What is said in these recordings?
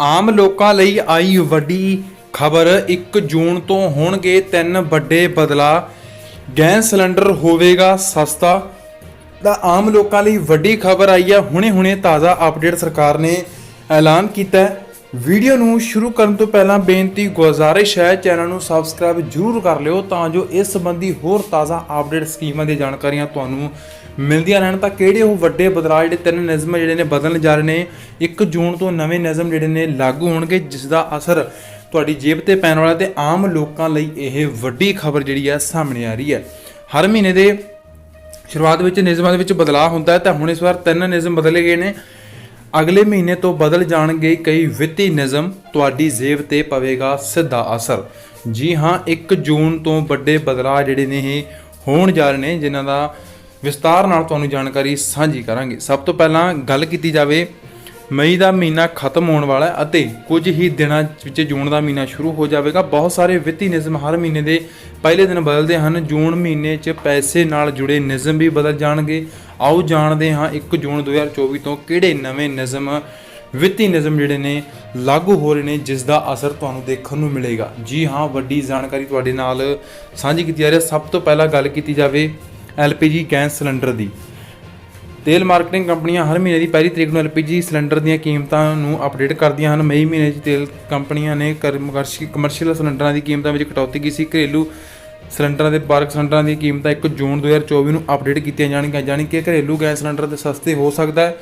ਆਮ ਲੋਕਾਂ ਲਈ ਆਈ ਵੱਡੀ ਖਬਰ 1 ਜੂਨ ਤੋਂ ਹੋਣਗੇ ਤਿੰਨ ਵੱਡੇ ਬਦਲਾ ਗੈਸ ਸਿਲੰਡਰ ਹੋਵੇਗਾ ਸਸਤਾ। ਦਾ ਆਮ ਲੋਕਾਂ ਲਈ ਵੱਡੀ ਖਬਰ ਆਈ ਹੈ, ਹੁਣੇ-ਹੁਣੇ ਤਾਜ਼ਾ ਅਪਡੇਟ ਸਰਕਾਰ ਨੇ ਐਲਾਨ ਕੀਤਾ ਹੈ। ਵੀਡੀਓ ਨੂੰ ਸ਼ੁਰੂ ਕਰਨ ਤੋਂ ਪਹਿਲਾਂ ਬੇਨਤੀ, ਗੁਜ਼ਾਰਿਸ਼ ਹੈ, ਚੈਨਲ ਨੂੰ ਸਬਸਕ੍ਰਾਈਬ ਜ਼ਰੂਰ ਕਰ ਲਿਓ ਤਾਂ ਜੋ ਇਸ ਸੰਬੰਧੀ ਹੋਰ ਤਾਜ਼ਾ ਅਪਡੇਟ ਸਕੀਮਾਂ ਦੀਆਂ ਜਾਣਕਾਰੀਆਂ ਤੁਹਾਨੂੰ ਮਿਲਦੀਆਂ ਰਹਿਣ। ਤਾਂ ਕਿਹੜੇ ਉਹ ਵੱਡੇ ਬਦਲਾਅ ਜਿਹੜੇ ਤਿੰਨ ਨਿਯਮ ਜਿਹੜੇ ਨੇ ਬਦਲਣ ਜਾ ਰਹੇ ਨੇ? 1 ਜੂਨ ਤੋਂ ਨਵੇਂ ਨਿਯਮ ਜਿਹੜੇ ਨੇ ਲਾਗੂ ਹੋਣਗੇ, ਜਿਸ ਦਾ ਅਸਰ ਤੁਹਾਡੀ ਜੇਬ ਤੇ ਪੈਣ ਵਾਲਾ ਤੇ ਆਮ ਲੋਕਾਂ ਲਈ ਇਹ ਵੱਡੀ ਖਬਰ ਜਿਹੜੀ ਹੈ ਸਾਹਮਣੇ ਆ ਰਹੀ ਹੈ। ਹਰ ਮਹੀਨੇ ਦੇ ਸ਼ੁਰੂਆਤ ਵਿੱਚ ਨਿਯਮਾਂ ਦੇ ਵਿੱਚ ਬਦਲਾਅ ਹੁੰਦਾ ਹੈ, ਤਾਂ ਹੁਣ ਇਸ ਵਾਰ ਤਿੰਨ ਨਿਯਮ ਬਦਲੇ ਗਏ ਨੇ। ਅਗਲੇ ਮਹੀਨੇ ਤੋਂ ਬਦਲ ਜਾਣਗੇ ਕਈ ਵਿੱਤੀ ਨਿਯਮ, ਤੁਹਾਡੀ ਜੇਬ ਤੇ ਪਵੇਗਾ ਸਿੱਧਾ ਅਸਰ। ਜੀ ਹਾਂ 1 ਜੂਨ ਤੋਂ ਵੱਡੇ ਬਦਲਾਅ ਜਿਹੜੇ ਨੇ ਇਹ ਹੋਣ ਜਾ ਰਹੇ ਨੇ, ਜਿਨ੍ਹਾਂ ਦਾ ਵਿਸਤਾਰ ਨਾਲ ਤੁਹਾਨੂੰ ਜਾਣਕਾਰੀ ਸਾਂਝੀ ਕਰਾਂਗੇ। ਸਭ ਤੋਂ ਪਹਿਲਾਂ ਗੱਲ ਕੀਤੀ ਜਾਵੇ, ਮਈ ਦਾ ਮਹੀਨਾ ਖਤਮ ਹੋਣ ਵਾਲਾ ਹੈ ਅਤੇ ਕੁਝ ਹੀ ਦਿਨਾਂ ਵਿੱਚ ਜੂਨ ਦਾ ਮਹੀਨਾ ਸ਼ੁਰੂ ਹੋ ਜਾਵੇਗਾ। ਬਹੁਤ ਸਾਰੇ ਵਿੱਤੀ ਨਿਯਮ ਹਰ ਮਹੀਨੇ ਦੇ ਪਹਿਲੇ ਦਿਨ ਬਦਲਦੇ ਹਨ। ਜੂਨ ਮਹੀਨੇ 'ਚ ਪੈਸੇ ਨਾਲ ਜੁੜੇ ਨਿਯਮ ਵੀ ਬਦਲ ਜਾਣਗੇ। ਆਓ ਜਾਣਦੇ ਹਾਂ 1 ਜੂਨ 2024 ਤੋਂ ਕਿਹੜੇ ਨਵੇਂ ਨਿਯਮ, ਵਿੱਤੀ ਨਿਯਮ ਜਿਹੜੇ ਨੇ ਲਾਗੂ ਹੋ ਰਹੇ ਨੇ, ਜਿਸ ਦਾ ਅਸਰ ਤੁਹਾਨੂੰ ਦੇਖਣ ਨੂੰ ਮਿਲੇਗਾ। ਜੀ ਹਾਂ, ਵੱਡੀ ਜਾਣਕਾਰੀ ਤੁਹਾਡੇ ਨਾਲ ਸਾਂਝੀ ਕੀਤੀ ਜਾ ਰਹੀ ਹੈ। ਸਭ ਤੋਂ ਪਹਿਲਾਂ ਗੱਲ ਕੀਤੀ ਜਾਵੇ LPG ਗੈਸ ਸਿਲੰਡਰ ਦੀ। ਤੇਲ ਮਾਰਕੀਟਿੰਗ ਕੰਪਨੀਆਂ ਹਰ ਮਹੀਨੇ ਦੀ ਪਹਿਲੀ ਤਰੀਕ ਨੂੰ ਐਲਪੀਜੀ ਸਿਲੰਡਰ ਦੀਆਂ ਕੀਮਤਾਂ ਨੂੰ ਅਪਡੇਟ ਕਰਦੀਆਂ ਹਨ। ਮਈ ਮਹੀਨੇ 'ਚ ਤੇਲ ਕੰਪਨੀਆਂ ਨੇ ਕਮਰਸ਼ੀਅਲ ਸਿਲੰਡਰਾਂ ਦੀ ਕੀਮਤਾਂ ਵਿੱਚ ਕਟੌਤੀ ਕੀਤੀ ਸੀ। ਘਰੇਲੂ ਸਿਲੰਡਰਾਂ ਦੇ ਬਾਰਕ ਸਿਲੰਡਰਾਂ ਦੀ ਕੀਮਤਾਂ 1 ਜੂਨ 2024 ਨੂੰ ਅਪਡੇਟ ਕੀਤੀਆਂ ਜਾਣਗੀਆਂ ਜਾਣੀ ਕਿ ਘਰੇਲੂ ਗੈਸ ਸਿਲੰਡਰ ਤੇ ਸਸਤੇ ਹੋ ਸਕਦਾ ਹੈ।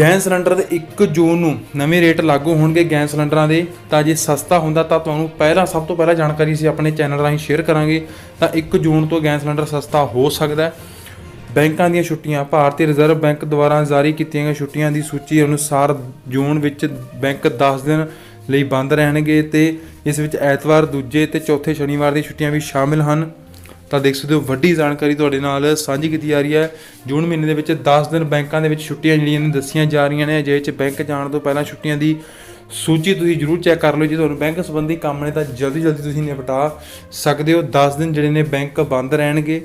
ਗੈਸ ਸਿਲੰਡਰ ਦੇ 1 ਜੂਨ ਨੂੰ ਨਵੇਂ ਰੇਟ ਲਾਗੂ ਹੋਣਗੇ ਗੈਸ ਸਿਲੰਡਰਾਂ ਦੇ। ਤਾਂ ਜੇ ਸਸਤਾ ਹੁੰਦਾ ਤਾਂ ਤੁਹਾਨੂੰ ਪਹਿਲਾਂ, ਸਭ ਤੋਂ ਪਹਿਲਾਂ ਜਾਣਕਾਰੀ ਅਸੀਂ ਆਪਣੇ ਚੈਨਲ ਰਾਹੀਂ ਸ਼ੇਅਰ ਕਰਾਂਗੇ। ਤਾਂ 1 ਜੂਨ ਤੋਂ ਗੈਸ ਸਿਲੰਡਰ ਸਸਤਾ ਹੋ ਸਕਦਾ ਹੈ। ਬੈਂਕਾਂ ਦੀਆਂ ਛੁੱਟੀਆਂ, ਭਾਰਤੀ ਰਿਜ਼ਰਵ ਬੈਂਕ ਦੁਆਰਾ ਜਾਰੀ ਕੀਤੀਆਂ ਗਈਆਂ ਛੁੱਟੀਆਂ ਦੀ ਸੂਚੀ ਅਨੁਸਾਰ ਜੂਨ ਵਿੱਚ ਬੈਂਕ 10 ਦਿਨ ਲਈ ਬੰਦ ਰਹਿਣਗੇ ਤੇ ਇਸ ਵਿੱਚ ਐਤਵਾਰ, ਦੂਜੇ ਤੇ ਚੌਥੇ ਸ਼ਨੀਵਾਰ ਦੀ ਛੁੱਟੀਆਂ ਵੀ ਸ਼ਾਮਿਲ ਹਨ। ਤਾਂ ਦੇਖ ਸਕਦੇ ਹੋ, ਵੱਡੀ ਜਾਣਕਾਰੀ ਤੁਹਾਡੇ ਨਾਲ ਸਾਂਝੀ ਕੀਤੀ ਜਾ ਰਹੀ ਹੈ। ਜੂਨ ਮਹੀਨੇ ਦੇ ਵਿੱਚ 10 ਦਿਨ ਬੈਂਕਾਂ ਦੇ ਵਿੱਚ ਛੁੱਟੀਆਂ ਜਿਹੜੀਆਂ ਨੇ ਦੱਸੀਆਂ ਜਾ ਰਹੀਆਂ ਨੇ। ਜੇ ਚ ਬੈਂਕ ਜਾਣ ਤੋਂ ਪਹਿਲਾਂ ਛੁੱਟੀਆਂ ਦੀ ਸੂਚੀ ਤੁਸੀਂ ਜਰੂਰ ਚੈੱਕ ਕਰ ਲਓ। ਜੇ ਤੁਹਾਨੂੰ ਬੈਂਕ ਸੰਬੰਧੀ ਕੰਮ ਨੇ ਤਾਂ ਜਲਦੀ ਜਲਦੀ ਤੁਸੀਂ ਨਿਪਟਾ ਸਕਦੇ ਹੋ। 10 ਦਿਨ ਜਿਹੜੇ ਨੇ ਬੈਂਕ ਬੰਦ ਰਹਿਣਗੇ।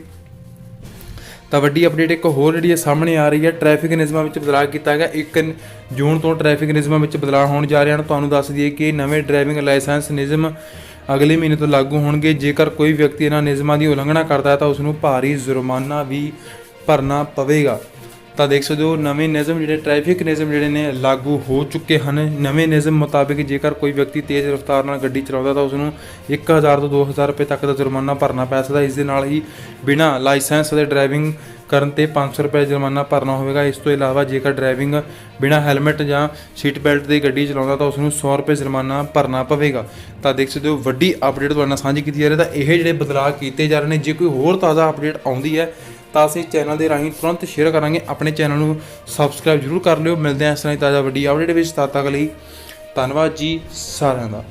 ਤਾਂ ਵੱਡੀ ਅਪਡੇਟ ਇੱਕ ਹੋਰ ਜਿਹੜੀ ਹੈ ਸਾਹਮਣੇ ਆ ਰਹੀ ਹੈ ਟ੍ਰੈਫਿਕ ਨਿਯਮਾਂ ਵਿੱਚ ਬਦਲਾਅ ਕੀਤਾ ਗਿਆ। 1 ਜੂਨ ਤੋਂ ਟ੍ਰੈਫਿਕ ਨਿਯਮਾਂ ਵਿੱਚ ਬਦਲਾਅ ਹੋਣ ਜਾ ਰਹੇ ਹਨ। ਤੁਹਾਨੂੰ ਦੱਸ ਦਈਏ ਕਿ ਨਵੇਂ ਡਰਾਈਵਿੰਗ ਲਾਇਸੈਂਸ ਨਿਯਮ ਅਗਲੇ ਮਹੀਨੇ ਤੋਂ ਲਾਗੂ ਹੋਣਗੇ। ਜੇਕਰ ਕੋਈ ਵਿਅਕਤੀ ਇਹਨਾਂ ਨਿਯਮਾਂ ਦੀ ਉਲੰਘਣਾ ਕਰਦਾ ਹੈ ਤਾਂ ਉਸ ਨੂੰ ਭਾਰੀ ਜੁਰਮਾਨਾ ਵੀ ਭਰਨਾ ਪਵੇਗਾ। ਤਾਂ ਦੇਖ ਸਕਦੇ ਹੋ, ਨਵੇਂ ਨਿਯਮ ਜਿਹੜੇ ਟ੍ਰੈਫਿਕ ਨਿਯਮ ਜਿਹੜੇ ਨੇ, ਲਾਗੂ ਹੋ ਚੁੱਕੇ ਹਨ। ਨਵੇਂ ਨਿਯਮ ਮੁਤਾਬਿਕ ਜੇਕਰ ਕੋਈ ਵਿਅਕਤੀ ਤੇਜ਼ ਰਫ਼ਤਾਰ ਨਾਲ ਗੱਡੀ ਚਲਾਉਂਦਾ ਤਾਂ ਉਸ ਨੂੰ 1000 ਤੋਂ 2000 ਰੁਪਏ ਤੱਕ ਦਾ ਜੁਰਮਾਨਾ ਭਰਨਾ ਪੈ ਸਕਦਾ ਇਸ ਦੇ ਨਾਲ ਹੀ ਬਿਨਾਂ ਲਾਇਸੈਂਸ ਦੇ ਡਰਾਈਵਿੰਗ ਕਰਨ ਤੇ 500 ਰੁਪਏ ਜੁਰਮਾਨਾ ਭਰਨਾ ਹੋਵੇਗਾ। ਇਸ ਤੋਂ ਇਲਾਵਾ ਜੇਕਰ ਡਰਾਈਵਿੰਗ ਬਿਨਾਂ ਹੈਲਮਟ ਜਾਂ ਸੀਟ ਬੈਲਟ ਦੀ ਗੱਡੀ ਚਲਾਉਂਦਾ ਤਾਂ ਉਸ ਨੂੰ 100 ਰੁਪਏ ਜੁਰਮਾਨਾ ਭਰਨਾ ਪਵੇਗਾ। ਤਾਂ ਦੇਖ ਸਕਦੇ ਹੋ, ਵੱਡੀ ਅਪਡੇਟ ਤੁਹਾਡੇ ਨਾਲ ਸਾਂਝੀ ਕੀਤੀ ਜਾ ਰਹੀ ਹੈ। ਤਾਂ ਇਹ ਜਿਹੜੇ ਬਦਲਾਅ ਕੀਤੇ ਜਾ ਰਹੇ ਨੇ, ਜੇ ਕੋਈ ਹੋਰ ਤਾਜ਼ਾ ਅਪਡੇਟ ਆਉਂਦੀ ਹੈ ਤਾਂ ਅਸੀਂ ਚੈਨਲ ਦੇ ਰਾਹੀਂ ਤੁਰੰਤ ਸ਼ੇਅਰ ਕਰਾਂਗੇ। ਆਪਣੇ ਚੈਨਲ ਨੂੰ ਸਬਸਕ੍ਰਾਈਬ ਜਰੂਰ ਕਰ ਲਿਓ। ਮਿਲਦੇ ਹਾਂ ਇਸ ਤਰ੍ਹਾਂ ਹੀ ਤਾਜ਼ਾ ਵੱਡੀ ਅਪਡੇਟ ਵਿੱਚ। ਤਦ ਤੱਕ ਲਈ ਧੰਨਵਾਦ ਜੀ ਸਾਰਿਆਂ ਦਾ।